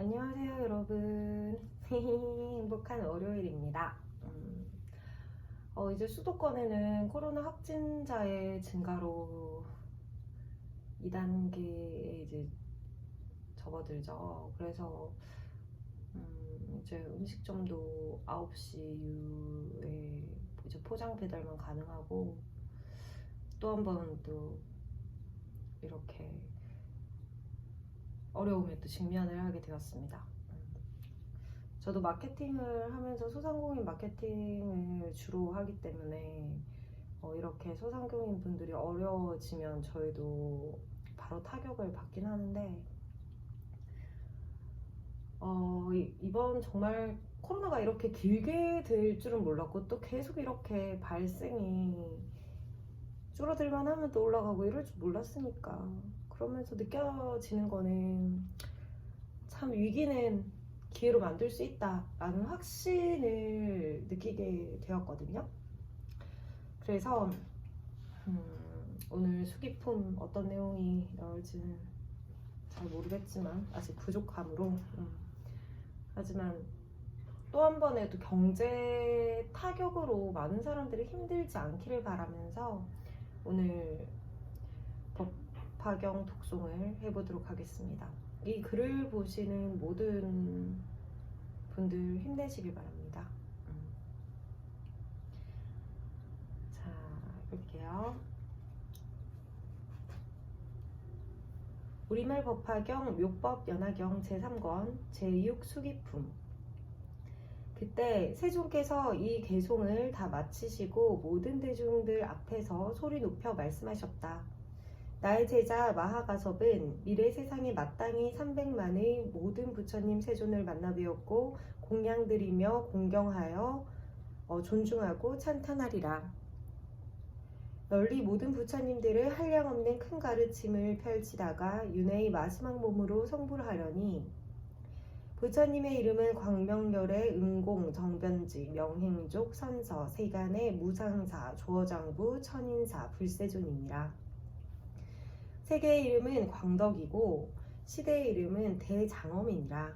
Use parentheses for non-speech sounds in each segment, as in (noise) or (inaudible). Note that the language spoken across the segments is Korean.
안녕하세요, 여러분. (laughs) 행복한 월요일입니다. 음, 어, 이제 수도권에는 코로나 확진자의 증가로 2단계에 이제 접어들죠. 그래서 음, 이제 음식점도 9시 이후에 이제 포장 배달만 가능하고 또 한 번 또 이렇게 어려움에 또 직면을 하게 되었습니다. 음. 저도 마케팅을 하면서 소상공인 마케팅을 주로 하기 때문에 어, 이렇게 소상공인 분들이 어려워지면 저희도 바로 타격을 받긴 하는데 어, 이- 이번 정말 코로나가 이렇게 길게 될 줄은 몰랐고 또 계속 이렇게 발생이 줄어들만 하면 또 올라가고 이럴 줄 몰랐으니까 그러면서 느껴지는 거는 참 위기는 기회로 만들 수 있다라는 확신을 느끼게 되었거든요. 그래서 음, 오늘 수기품 어떤 내용이 나올지는 잘 모르겠지만 아직 부족함으로 음, 하지만 또 한 번의 또 경제 타격으로 많은 사람들이 힘들지 않기를 바라면서 오늘 법 화경 독송을 해보도록 하겠습니다. 이 글을 보시는 모든 분들 힘내시길 바랍니다. 음. 자, 볼게요. 우리말 법화경 묘법 연화경 제3권 제6 수기품 그때 세종께서 이 개송을 다 마치시고 모든 대중들 앞에서 소리 높여 말씀하셨다. 나의 제자 마하가섭은 미래 세상에 마땅히 300만의 모든 부처님 세존을 만나 뵈었고 공양드리며 공경하여 어, 존중하고 찬탄하리라. 널리 모든 부처님들을 한량없는 큰 가르침을 펼치다가 윤회의 마지막 몸으로 성불 하려니 부처님의 이름은 광명열의 은공, 정변지, 명행족, 선서, 세간의 무상사, 조어장부, 천인사, 불세존이니라. 세계의 이름은 광덕이고 시대의 이름은 대장엄이니라.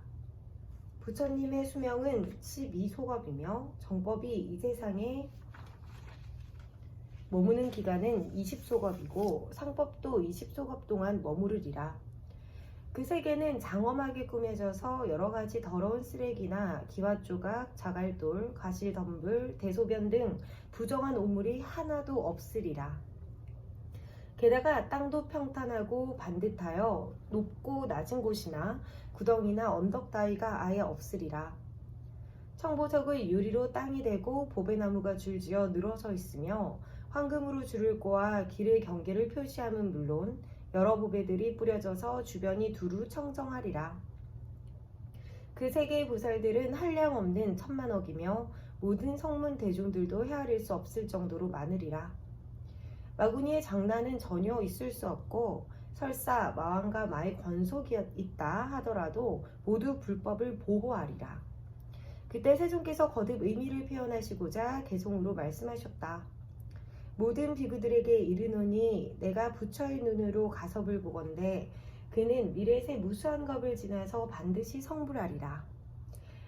부처님의 수명은 12소겁이며 정법이 이 세상에 머무는 기간은 20소겁이고 상법도 20소겁 동안 머무르리라. 그 세계는 장엄하게 꾸며져서 여러 가지 더러운 쓰레기나 기와 조각, 자갈돌, 가실덤불, 대소변 등 부정한 오물이 하나도 없으리라. 게다가 땅도 평탄하고 반듯하여 높고 낮은 곳이나 구덩이나 언덕 따위가 아예 없으리라. 청보석의 유리로 땅이 되고 보배나무가 줄지어 늘어서 있으며 황금으로 줄을 꼬아 길의 경계를 표시함은 물론 여러 보배들이 뿌려져서 주변이 두루 청정하리라. 그 세계의 보살들은 한량 없는 천만억이며 모든 성문 대중들도 헤아릴 수 없을 정도로 많으리라. 마구니의 장난은 전혀 있을 수 없고 설사 마왕과 마의 권속이 있다 하더라도 모두 불법을 보호하리라. 그때 세종께서 거듭 의미를 표현하시고자 개송으로 말씀하셨다. 모든 비구들에게 이르노니 내가 부처의 눈으로 가섭을 보건대 그는 미래세 무수한 겁을 지나서 반드시 성불하리라.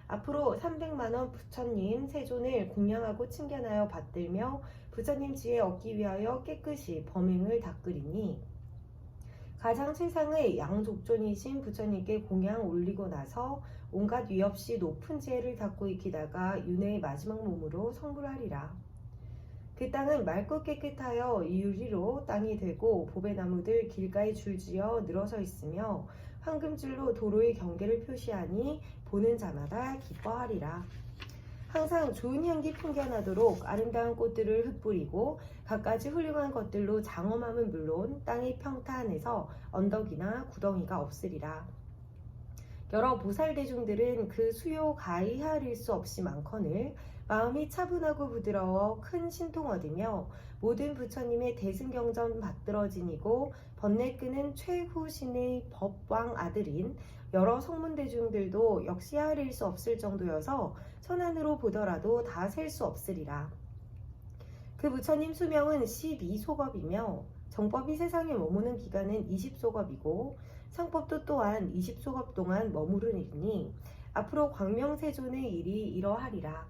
앞으로 300만 원 부처님 세존을 공양하고 칭견하여 받들며 부처님 지혜 얻기 위하여 깨끗이 범행을 닦으리니 가장 최상의 양족존이신 부처님께 공양 올리고 나서 온갖 위 없이 높은 지혜를 닦고 익히다가 윤회의 마지막 몸으로 성불하리라. 그 땅은 맑고 깨끗하여 유리로 땅이 되고 보배나무들 길가에 줄지어 늘어서 있으며 황금줄로 도로의 경계를 표시하니 보는 자마다 기뻐하리라. 항상 좋은 향기 풍겨나도록 아름다운 꽃들을 흩뿌리고 갖가지 훌륭한 것들로 장엄함은 물론 땅이 평탄해서 언덕이나 구덩이가 없으리라. 여러 보살 대중들은 그 수요 헤아릴 수 없이 많거늘 마음이 차분하고 부드러워 큰 신통 얻으며 모든 부처님의 대승경전 받들어지니고 번뇌 끄는 최후신의 법왕 아들인 여러 성문 대중들도 역시 헤아릴 수 없을 정도여서 천안으로 보더라도 다 셀 수 없으리라. 그 부처님 수명은 12소겁이며 정법이 세상에 머무는 기간은 20소겁이고 상법도 또한 20소갑 동안 머무르니 앞으로 광명세존의 일이 이러하리라.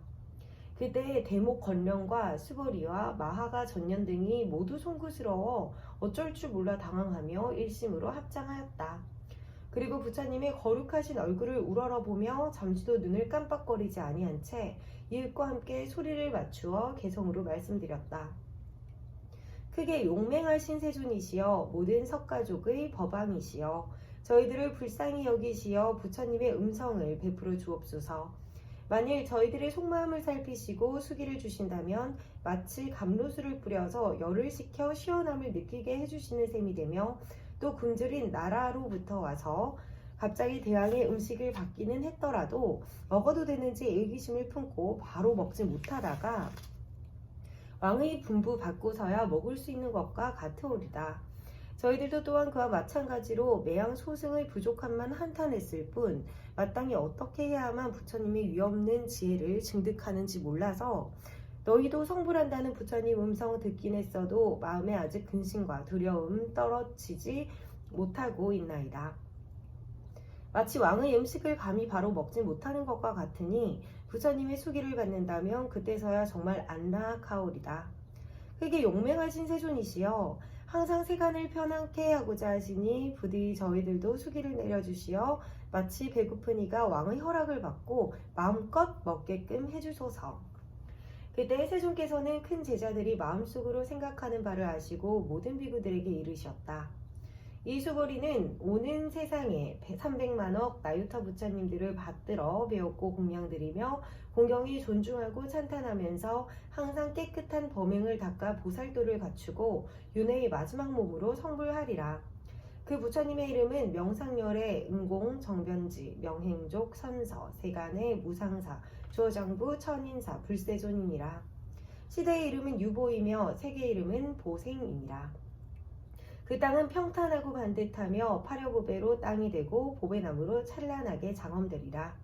그때 대목 건령과 수보리와 마하가 전년 등이 모두 송구스러워 어쩔 줄 몰라 당황하며 일심으로 합장하였다. 그리고 부처님의 거룩하신 얼굴을 우러러보며 잠시도 눈을 깜빡거리지 아니한 채 이윽과 함께 소리를 맞추어 개성으로 말씀드렸다. 크게 용맹하신 세존이시여 모든 석가족의 법왕이시여 저희들을 불쌍히 여기시어 부처님의 음성을 베풀어 주옵소서. 만일 저희들의 속마음을 살피시고 수기를 주신다면 마치 감로수를 뿌려서 열을 식혀 시원함을 느끼게 해주시는 셈이 되며 또 굶주린 나라로부터 와서 갑자기 대왕의 음식을 받기는 했더라도 먹어도 되는지 애기심을 품고 바로 먹지 못하다가 왕의 분부 받고서야 먹을 수 있는 것과 같으오리다. 저희들도 또한 그와 마찬가지로 매양 소승의 부족함만 한탄했을 뿐 마땅히 어떻게 해야만 부처님의 위없는 지혜를 증득하는지 몰라서 너희도 성불한다는 부처님 음성 듣긴 했어도 마음에 아직 근심과 두려움 떨어지지 못하고 있나이다. 마치 왕의 음식을 감히 바로 먹지 못하는 것과 같으니 부처님의 수기를 받는다면 그때서야 정말 안락하오리다. 흙에 용맹하신 세존이시여 항상 세간을 편안케 하고자 하시니 부디 저희들도 수기를 내려주시어 마치 배고픈 이가 왕의 허락을 받고 마음껏 먹게끔 해주소서. 그때 세존께서는 큰 제자들이 마음속으로 생각하는 바를 아시고 모든 비구들에게 이르셨다. 이 수보리는 오는 세상에 300만억 나유타 부처님들을 받들어 배웠고 공양드리며 공경이 존중하고 찬탄하면서 항상 깨끗한 범행을 닦아 보살도를 갖추고 윤회의 마지막 몸으로 성불하리라. 그 부처님의 이름은 명상열의 음공, 정변지, 명행족, 선서, 세간의 무상사, 주어장부, 천인사, 불세존이니라. 시대의 이름은 유보이며 세계 이름은 보생이니라. 그 땅은 평탄하고 반듯하며 파려보배로 땅이 되고 보배나무로 찬란하게 장엄되리라.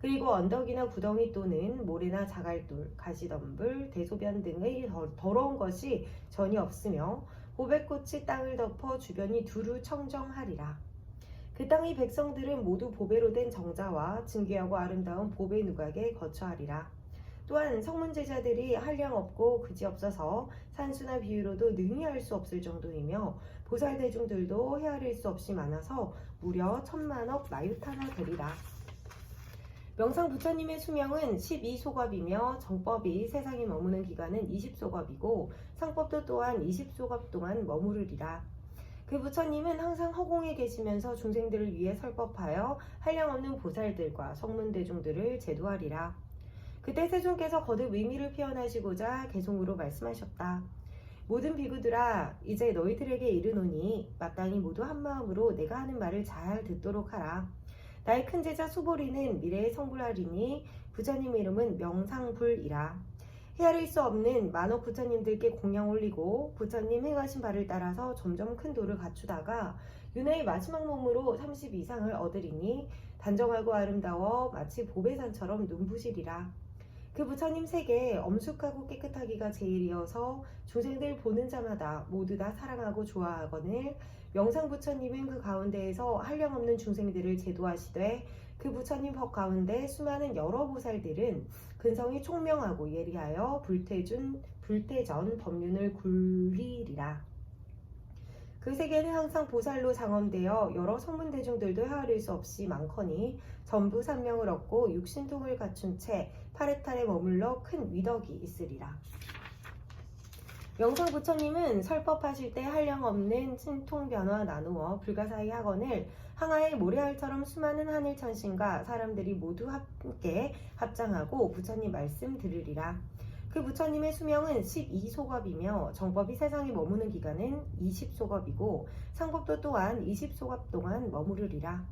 그리고 언덕이나 구덩이 또는 모래나 자갈돌, 가시덤불, 대소변 등의 더러운 것이 전혀 없으며 보배꽃이 땅을 덮어 주변이 두루 청정하리라. 그 땅의 백성들은 모두 보배로 된 정자와 증귀하고 아름다운 보배 누각에 거처하리라. 또한 성문 제자들이 한량 없고 그지 없어서 산수나 비유로도 능히 할 수 없을 정도이며 보살 대중들도 헤아릴 수 없이 많아서 무려 천만억 나유타나 되리라. 명상 부처님의 수명은 12소갑이며 정법이 세상에 머무는 기간은 20소갑이고 상법도 또한 20소갑 동안 머무르리라. 그 부처님은 항상 허공에 계시면서 중생들을 위해 설법하여 한량없는 보살들과 성문대중들을 제도하리라. 그때 세존께서 거듭 의미를 표현하시고자 개송으로 말씀하셨다. 모든 비구들아 이제 너희들에게 이르노니 마땅히 모두 한마음으로 내가 하는 말을 잘 듣도록 하라. 나의 큰 제자 수보리는 미래의 성불하리니 부처님의 이름은 명상불이라. 헤아릴 수 없는 만억 부처님들께 공양 올리고 부처님 행하신 바를 따라서 점점 큰 도를 갖추다가 윤회의 마지막 몸으로 30 이상을 얻으리니 단정하고 아름다워 마치 보배산처럼 눈부시리라. 그 부처님 세계 엄숙하고 깨끗하기가 제일이어서 조생들 보는 자마다 모두 다 사랑하고 좋아하거늘 명상 부처님은 그 가운데에서 한량없는 중생들을 제도하시되 그 부처님 법 가운데 수많은 여러 보살들은 근성이 총명하고 예리하여 불태준 불태전 법륜을 굴리리라. 그 세계는 항상 보살로 장엄되어 여러 성문 대중들도 헤아릴 수 없이 많거니 전부 산명을 얻고 육신통을 갖춘 채 파레탈에 머물러 큰 위덕이 있으리라. 명상 부처님은 설법하실 때 한량 없는 신통 변화 나누어 불가사의 학원을 항아의 모래알처럼 수많은 하늘 천신과 사람들이 모두 함께 합장하고 부처님 말씀 들으리라. 그 부처님의 수명은 12소갑이며 정법이 세상에 머무는 기간은 20소갑이고 상법도 또한 20소갑 동안 머무르리라.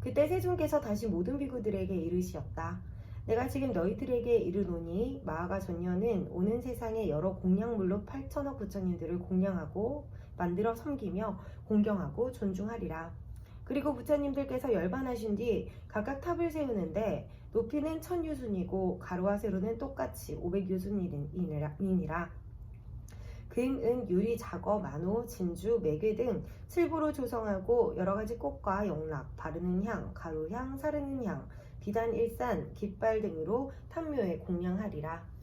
그때 세존께서 다시 모든 비구들에게 이르시었다. 내가 지금 너희들에게 이르노니 마하가 전년은 오는 세상의 여러 공양물로 8천억 부처님들을 공양하고 만들어 섬기며 공경하고 존중하리라. 그리고 부처님들께서 열반하신 뒤 각각 탑을 세우는데 높이는 천유순이고 가로와 세로는 똑같이 500유순이니라. 그 금, 은, 유리, 자거, 만호, 진주, 매개 등 칠부로 조성하고 여러 가지 꽃과 영락, 바르는 향, 가루향, 사르는 향, 비단, 일산, 깃발 등으로 탐묘에 공양하리라.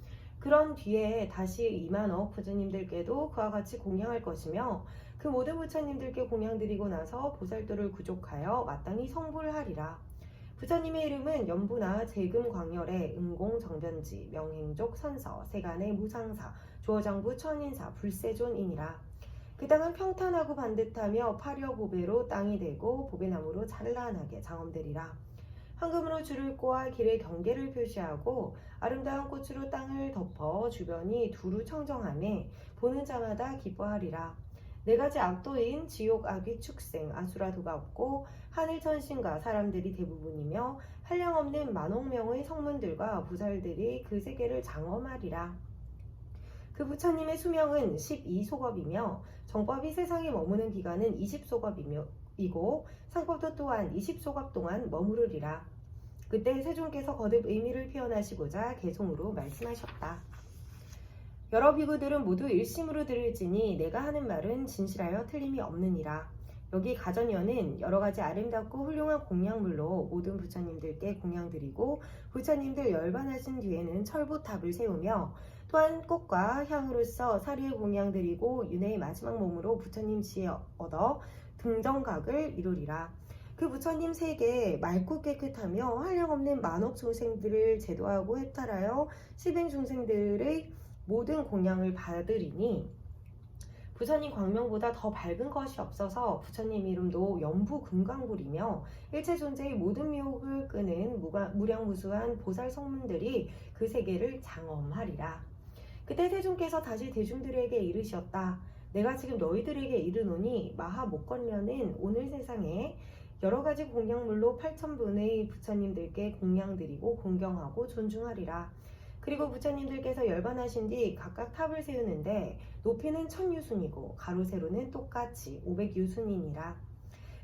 그런 뒤에 다시 이만억 부처님들께도 그와 같이 공양할 것이며 그 모든 부처님들께 공양드리고 나서 보살도를 구족하여 마땅히 성불하리라. 부처님의 이름은 연부나 재금 광열의 은공 정변지 명행족 선서 세간의 무상사 조어장부 천인사 불세존이니라. 그 땅은 평탄하고 반듯하며 파려 보배로 땅이 되고 보배나무로 찬란하게 장엄되리라. 황금으로 줄을 꼬아 길의 경계를 표시하고 아름다운 꽃으로 땅을 덮어 주변이 두루 청정함에 보는 자마다 기뻐하리라. 네 가지 악도인 지옥, 악귀, 축생, 아수라 도가 없고 하늘 천신과 사람들이 대부분이며 한량없는 만억 명의 성문들과 부살들이 그 세계를 장엄하리라. 그 부처님의 수명은 12소겁이며 정법이 세상에 머무는 기간은 20소겁이고 상법도 또한 20소겁 동안 머무르리라. 그때 세존께서 거듭 의미를 표현하시고자 개송으로 말씀하셨다. 여러 비구들은 모두 일심으로 들을지니 내가 하는 말은 진실하여 틀림이 없느니라. 여기 가전여는 여러 가지 아름답고 훌륭한 공양물로 모든 부처님들께 공양드리고 부처님들 열반하신 뒤에는 철부탑을 세우며 또한 꽃과 향으로서 사리에 공양드리고 윤회의 마지막 몸으로 부처님 지혜 얻어 등정각을 이루리라. 그 부처님 세계 맑고 깨끗하며 한량없는 만억 중생들을 제도하고 해탈하여 시뱅 중생들의 모든 공양을 받으리니 부처님 광명보다 더 밝은 것이 없어서 부처님 이름도 연부 금강불이며 일체 존재의 모든 미혹을 끄는 무량무수한 보살 성문들이 그 세계를 장엄하리라. 그때 세존께서 다시 대중들에게 이르셨다. 내가 지금 너희들에게 이르노니 마하 목건련은 오늘 세상에 여러 가지 공양물로 8천분의 부처님들께 공양드리고 공경하고 존중하리라. 그리고 부처님들께서 열반하신 뒤 각각 탑을 세우는데 높이는 천유순이고 가로 세로는 똑같이 500유순이니라.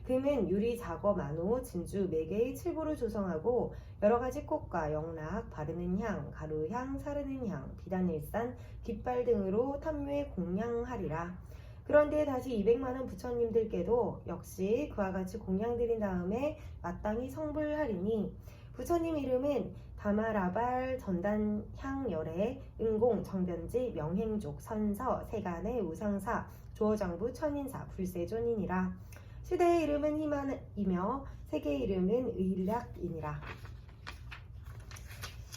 금은 유리, 자거, 만호, 진주, 매개의 칠보로 조성하고 여러 가지 꽃과 영락, 바르는 향, 가루향, 사르는 향, 비단일산, 깃발 등으로 탐묘에 공양하리라. 그런데 다시 200만원 부처님들께도 역시 그와 같이 공양 드린 다음에 마땅히 성불하리니 부처님 이름은 다마라발 전단향열의 은공 정변지 명행족 선서 세간의 우상사 조어장부 천인사 불세존이니라. 시대의 이름은 희만이며 세계의 이름은 의략이니라.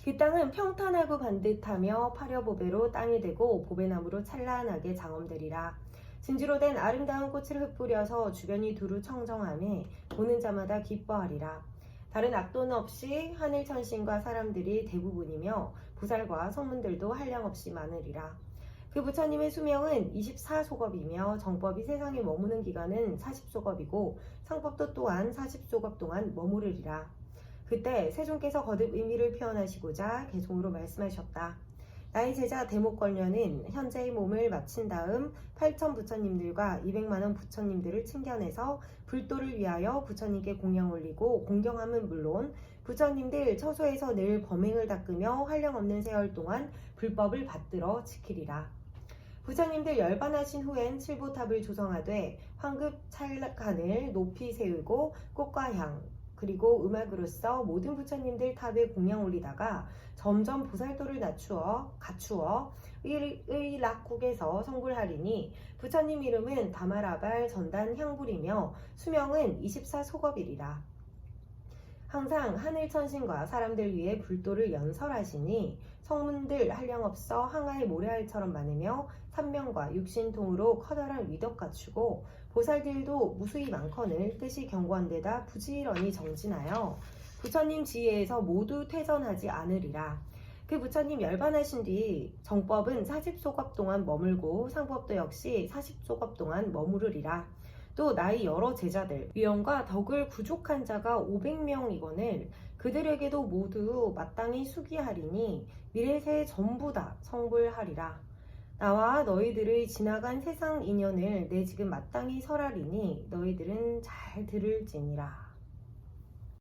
그 땅은 평탄하고 반듯하며 파려보배로 땅이 되고 보배나무로 찬란하게 장엄되리라 진주로 된 아름다운 꽃을 흩뿌려서 주변이 두루 청정함에 보는 자마다 기뻐하리라 다른 악도는 없이 하늘 천신과 사람들이 대부분이며 부살과 성문들도 한량없이 많으리라. 그 부처님의 수명은 24소겁이며 정법이 세상에 머무는 기간은 40소겁이고 상법도 또한 40소겁 동안 머무르리라. 그때 세존께서 거듭 의미를 표현하시고자 개송으로 말씀하셨다. 나의 제자 대목걸려는 현재의 몸을 마친 다음 8천 부처님들과 200만원 부처님들을 챙겨내서 불도를 위하여 부처님께 공양 올리고 공경함은 물론 부처님들 처소에서 늘 범행을 닦으며 활력없는 세월 동안 불법을 받들어 지키리라. 부처님들 열반하신 후엔 칠보탑을 조성하되 황급 찰락간을 높이 세우고 꽃과 향, 그리고 음악으로서 모든 부처님들 탑에 공양 올리다가 점점 보살도를 낮추어 갖추어 의락국에서 성불하리니 부처님 이름은 다마라발 전단 향불이며 수명은 24소겁이리라. 항상 하늘 천신과 사람들 위해 불도를 연설하시니 성문들 한량없어 항아의 모래알처럼 많으며 삼명과 육신통으로 커다란 위덕 갖추고 보살들도 무수히 많거늘 뜻이 견고한 데다 부지런히 정진하여 부처님 지혜에서 모두 퇴선하지 않으리라. 그 부처님 열반하신 뒤 정법은 40소겁 동안 머물고 상법도 역시 40소겁 동안 머무르리라. 또 나의 여러 제자들 위엄과 덕을 부족한 자가 500명이거늘 그들에게도 모두 마땅히 수기하리니 미래세 전부 다 성불하리라. 나와 너희들의 지나간 세상 인연을 내 지금 마땅히 설하리니 너희들은 잘 들을지니라.